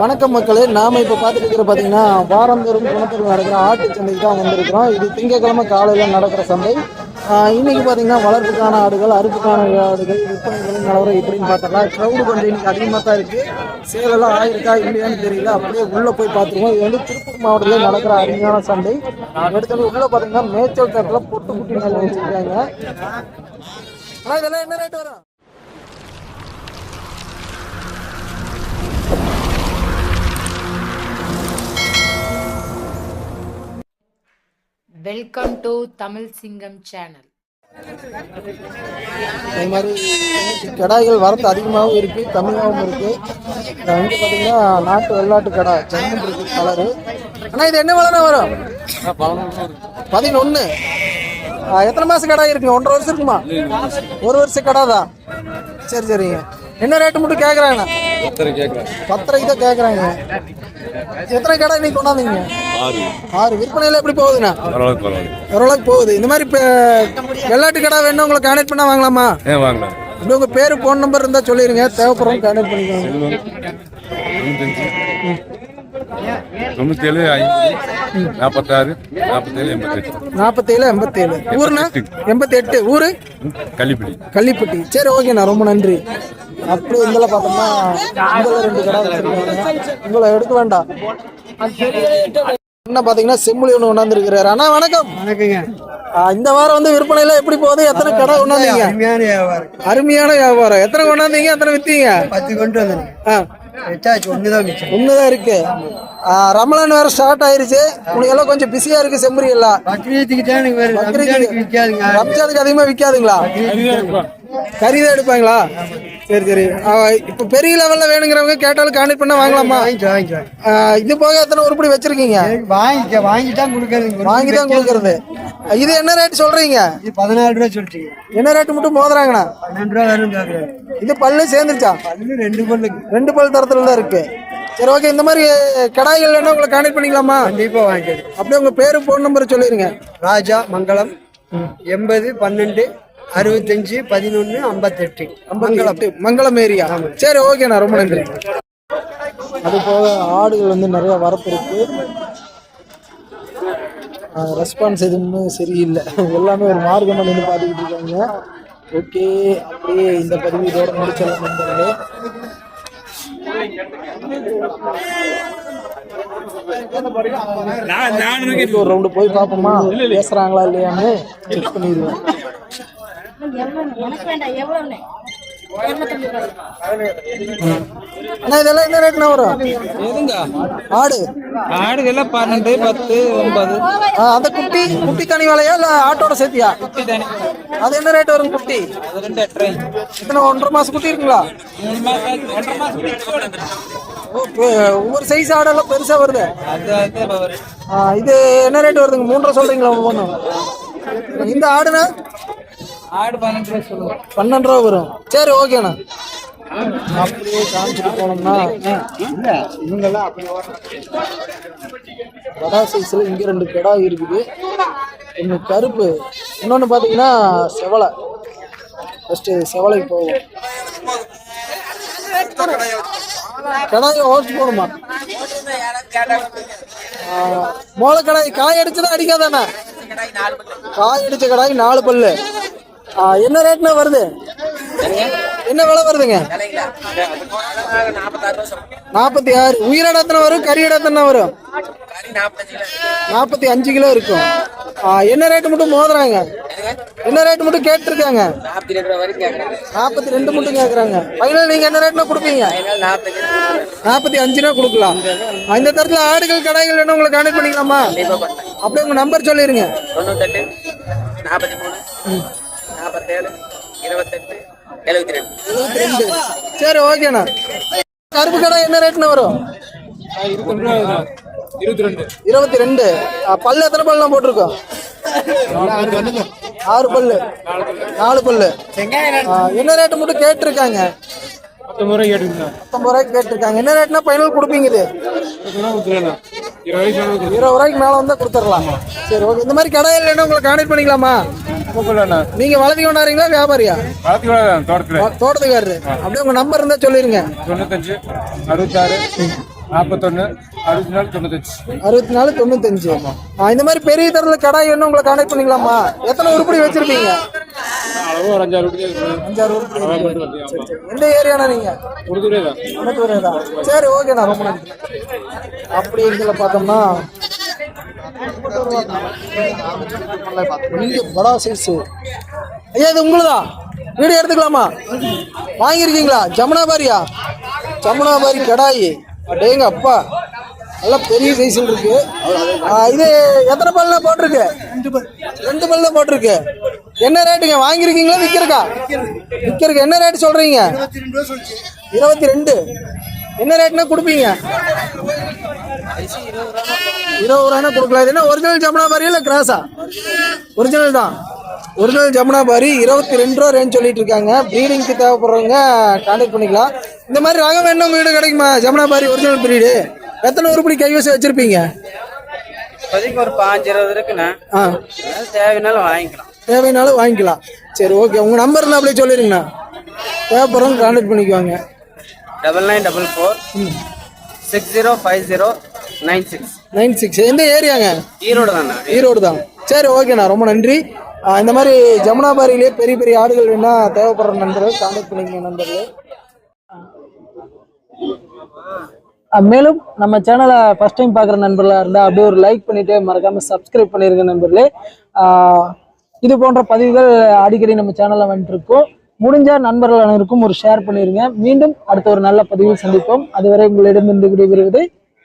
வணக்கம் மக்களே நாம இப்ப பார்த்துட்டு இருக்கிற வாரந்தோறும் குணத்தில் நடக்கிற ஆட்டு சந்தைக்கு தான் வந்திருக்கிறோம். இது திங்கக்கிழமை காலையில நடக்கிற சந்தை. இன்னைக்கு பாத்தீங்கன்னா வளர்ப்புக்கான ஆடுகள் அறுப்புக்கான ஆடுகள் விற்பனைகளும் நிலவரம் இப்படின்னு பார்த்தோம்னா க்ரௌடு கொஞ்சம் இன்னைக்கு அதிகமாக தான் இருக்கு. சேலெல்லாம் ஆயிருக்கா இல்லையான்னு தெரியல. அப்படியே உள்ள போய் பார்த்துருவோம். இது வந்து திருப்பூர் மாவட்டத்தில் நடக்கிற அருமையான சந்தை. அடுத்தது உள்ள பாத்தீங்கன்னா மேய்ச்சல் தரத்துல பொட்டு குட்டி நெல் வச்சிருக்காங்க. இதெல்லாம் என்ன ரேட் வரும்? வெல்கம் டு தமிழ் சிங்கம் சேனல் அதே மாதிரி கடாய்கள் வரத்து அதிகமாகவும் இருக்கு கம்மியாகவும் இருக்கு. வந்து பார்த்தீங்கன்னா நாட்டு வெள்ளாட்டு கடா சென்னை இருக்கு கலரு. அண்ணா இது என்ன விலைண்ணா வரும்? பதினொன்று எத்தனை மாதம் கடா இருக்குங்க ஒன்றரை வருஷம் இருக்குமா? ஒரு வருஷம் கடா தான் சரி சரிங்க. என்ன ரேட்டு மட்டும் கேட்குறாங்கண்ணா பத்தரைக்கு தான் கேட்குறாங்க எத்தனை கடை இன்னைக்கு கொண்டாந்தீங்க? ஆறு. விற்பனையில் எப்படி போகுதுண்ணா ஓரளவுக்கு போகுது. இந்த மாதிரி இப்போ வெள்ளாட்டு கடை வேணும் உங்களை கான்டாக்ட் பண்ணால் வாங்கலாமா? வாங்கலாம். இப்படி உங்க பேரு ஃபோன் நம்பர் இருந்தா சொல்லிருங்க. தேவைப்படுறவங்க கான்டாக்ட் பண்ணிக்கோங்க. தொண்ணூத்தேழு நாற்பத்தாறு நாற்பத்தேழு எண்பத்தெட்டு. நாற்பத்தேழு எண்பத்தேழு. ஊருண்ணா? எண்பத்தி எட்டு ஊரு? கள்ளிப்படி கள்ளிப்பட்டி. சரி ஓகேண்ணா ரொம்ப நன்றி. அப்படி இதில் பார்த்தோம்னா இதில் ரெண்டு கடை வச்சிருக்காங்க. உங்களை எடுக்க வேண்டாம். என்ன பார்த்தீங்கன்னா செம்மொழி ஒன்று கொண்டாந்துருக்கிறாரு அண்ணா வணக்கம். வணக்கங்க. இந்த வாரம் வந்து விற்பனையில எப்படி போகுது? எத்தனை கடை கொண்டாந்தீங்க அருமையான வியாபாரம். அருமையான வியாபாரம். எத்தனை கொண்டாந்தீங்க? எத்தனை வித்தீங்க? பத்து கொண்டு வந்தேன். ஆ. எட்டாச்சு ஒன்று தான் மிச்சம். ஒண்ணுதான் இருக்கு. ரமலான் வேற ஸ்டார்ட் ஆயிருச்சு. உனக்கு எல்லாம் கொஞ்சம் பிஸியா இருக்கு செம்பரி எல்லாம். ரம்ஜானுக்கு அதிகமா விற்காதுங்களா கறி தான் எடுப்பாங்களா? சரி சரி. ஆ, இப்ப பெரிய லெவல்ல வேணுங்கிறவங்க கேட்டாலும் கான்டெக்ட் பண்ணா வாங்கலாமா? இது போக எத்தனை உருப்படி வச்சிருக்கீங்க? வாங்கிக்க வாங்கி தான் கொடுக்கறது வாங்கி தான் கொடுக்கறது. இது என்ன ரேட் சொல்றீங்க? இது பதினாறு ரூபா சொல்லிட்டீங்க. என்ன ரேட் மட்டும் மோதுறாங்கண்ணா? பன்னெண்டு ரூபா வேணும் கேட்குறாரு இது பல்லு சேர்ந்துருச்சா? பல்லு ரெண்டு பல்லுக்கு. ரெண்டு பல் தரத்துல தான் இருக்கு. சரி ஓகே இந்த மாதிரி கடாய்கள் வேணா உங்களை கான்டெக்ட் பண்ணிக்கலாமா? கண்டிப்பாக வாங்கிக்கிறது அப்படியே உங்க பேரு ஃபோன் நம்பர் சொல்லிருங்க. ராஜா மங்களம் எண்பது பன்னெண்டு அறுபத்தஞ்சு பதினொன்று ஐம்பத்தெட்டு. மங்களம். மங்களம் ஏரியா. சரி ஓகேண்ணா ரொம்ப நன்றி. அது போக ஆடுகள் வந்து நிறைய வரப்பு இருக்கு. ரெஸ்பான்ஸ் எதுவுமே சரியில்லை. எல்லாமே ஒரு மார்க்கம் நின்று பார்த்துக்கிட்டு இருக்காங்க. ஓகே அப்படியே இந்த பதிவு இதோட முடிச்சிடலாம் நண்பர்களே. ஒரு ரவுண்டு போய் பார்ப்போமா? பேசுறாங்களா இல்லையான்னு செக் பண்ணிடுவேன் எனக்கு வேண்டாம் எவ்வளோன்னு அண்ணா இதெல்லாம் என்ன ரேட்னா வரும்? ஆடு. ஆடுகள்லாம் பன்னெண்டு பத்து ஒன்பது. அந்த குட்டி குட்டி தனி விலையா இல்ல ஆட்டோட சேர்த்தியா? குட்டி தானே. அது என்ன ரேட் வரும் குட்டி? அது ரெண்டு எட்டரை. எத்தனை ஒன்றரை மாசம் குட்டி இருக்குங்களா? ஒவ்வொரு சைஸ் ஆடெல்லாம் பெருசா வருது? இது என்ன ரேட் வருதுங்க? மூன்றரை சொல்றீங்களா ஒவ்வொன்றும்? இந்த ஆடுனா? ஆடு பன்னெண்டு ரூபா சொல்லுங்க பன்னெண்டு ரூபா வரும். சரி ஓகேண்ணா அப்படியே காமிச்சிட்டு போனோம்னா கடா சைஸ்ல இங்க ரெண்டு கடா இருக்குது. ஒன்று கருப்பு இன்னொன்று பார்த்தீங்கன்னா செவலை ஃபஸ்ட்டு செவலைக்கு போவோம் கடாயை ஓட்டு போகணுமா மோள கடாய் காய் அடிச்சதா அடிக்காதானே காய் அடிச்ச கடாய் நாலு பல்லு. என்ன ரேட்னா வருது? என்ன விலை வருதுங்க? நாற்பத்தி ஆறு. உயிரோட எத்தனை வரும்? கறி இடம் எத்தனை வரும்? நாற்பத்தி அஞ்சு கிலோ இருக்கும். ஆ, என்ன ரேட்டு மட்டும் மோதுறாங்க? என்ன ரேட்டு மட்டும் கேட்டிருக்காங்க? நாற்பத்தி ரெண்டு மட்டும் கேட்குறாங்க ஃபைனல் நீங்கள் என்ன ரேட்னா கொடுப்பீங்க? நாற்பத்தி அஞ்சுனா கொடுக்கலாம். இந்த தரத்தில் ஆடுகள் கடைகள் வேணும் உங்களை கான்டாக்ட் பண்ணிக்கலாமா? அப்படியே உங்கள் நம்பர் சொல்லிடுங்க தொண்ணூத்தெட்டு நாற்பத்தி மூணு நாற்பத்தேழு இருபத்தெட்டு எழுபத்தி ரெண்டு எழுபத்தி ரெண்டு சரி ஓகேண்ணா கருப்பு கடை என்ன ரேட்னு வரும்? இருபத்தி ரெண்டு ஆ, பல்லு எத்தனை பல்லாம் போட்டிருக்கோம்? ஆறு பல்லு. நாலு பல்லு. என்ன ரேட்டு மட்டும் கேட்டிருக்காங்க? பத்தொன்பது ரூபாய் கேட்டுருந்தேன் பத்தொன்பது ரூபாய்க்கு கேட்டிருக்காங்க. என்ன ரேட்னா ஃபைனல் கொடுப்பீங்க இது? இருபது ரூபாய்க்கு இருபது ரூபாய்க்கு மேலே வந்தால் கொடுத்துடலாம். சரி ஓகே இந்த மாதிரி கடை இல்லைன்னா உங்களை கான்டாக்ட் பண்ணிக்கலாமா? பூக்குள்ளண்ணா நீங்க வளர்த்தி கொண்டாடுறீங்களா வியாபாரியா? பார்த்துக்கலாம் தோட்டத்தில் தோட்டத்துக்காரரு. அப்படியே உங்க நம்பர் இருந்தா சொல்லிருங்க. தொண்ணூத்தஞ்சு அறுபத்தாறு நாற்பத்தொன்று அறுபத்தி நாலு தொண்ணூத்தஞ்சு. அறுபத்தி நாலு தொண்ணூத்தஞ்சு இந்த மாதிரி பெரிய தரத்துல கடை வேணும் உங்களை கான்டாக்ட் பண்ணிக்கலாமா? எத்தனை உருப்படி அளவு ஒரு அஞ்சாறு. எந்த ஏரியானா நீங்க? தான் சரி ஓகேண்ணா. ரொம்ப நன்றி. அப்படி பார்த்தோம்னா இங்க படா சைஸ் ஐயா இது உங்களுதா? வீடியோ எடுத்துக்கலாமா? வாங்கியிருக்கீங்களா? ஜமுனாபாரியா? ஜமுனாபாரி கடாயி. அடேங்க அப்பா. நல்ல பெரிய சைஸில் இருக்கு. இது எத்தனை பல்ல போட்டிருக்கு? ரெண்டு பல்ல போட்டிருக்கு. என்ன ரேட்டுங்க வாங்கியிருக்கீங்களா விற்கிறக்கா விற்கிறக்கு என்ன ரேட்டு சொல்றீங்க? இருபத்தி ரெண்டு என்ன ரேட்னா கொடுப்பீங்க? இருபது ரூபானா கொடுக்கலாம். இது என்ன ஒரிஜினல் ஜமுனாபாரி இல்லை கிராஸா? ஒரிஜினல் தான். ஒரிஜினல் ஜமுனாபாரி இருபத்தி ரெண்டு ரூபா ரேஞ்ச் சொல்லிட்டு இருக்காங்க. ப்ரீடிங்க்கு தேவைப்படுறவங்க கான்டாக்ட் பண்ணிக்கலாம். இந்த மாதிரி ரகம் வேணும் வீடு கிடைக்குமா? ஜமுனாபாரி ஒரிஜினல் பிரீடு எத்தனை உருப்படி கைவசம் வச்சிருப்பீங்க? இப்போதைக்கு ஒரு பாஞ்சு இருபது இருக்குண்ணா ஆ தேவைனாலும் வாங்கிக்கலாம். தேவைனாலும் வாங்கிக்கலாம். சரி ஓகே உங்கள் நம்பர் அப்படியே சொல்லிடுங்கண்ணா தேவைப்படுறவங்க கான்டாக்ட் பண்ணிக்குவாங்க. Double nine double four six zero five zero nine six. Nine six எந்த ஏரியாங்க? ஈரோடு தான் ஈரோடு தான் சரி ஓகேண்ணா. ரொம்ப நன்றி. இந்த மாதிரி ஜமுனாபாரியிலே பெரிய பெரிய ஆடுகள் வேணா தேவைப்படுற நண்பர்கள் கான்டாக்ட் பண்ணிக்கங்க நண்பர்களே. மேலும் நம்ம சேனலை ஃபர்ஸ்ட் டைம் பார்க்குற நண்பர்களாக இருந்தால் அப்படியே ஒரு லைக் பண்ணிவிட்டு மறக்காமல் சப்ஸ்கிரைப் பண்ணிருங்க நண்பர்களே. இது போன்ற பதிவுகள் அடிக்கடி நம்ம சேனலில் வந்துட்டுருக்கோம் முடிஞ்ச நண்பர்கள் அனைவருக்கும் ஒரு ஷேர் பண்ணிடுங்க மீண்டும் அடுத்த ஒரு நல்ல பதிவில் சந்திப்போம். அதுவரை உங்களிடமிருந்து விடைபெறுவது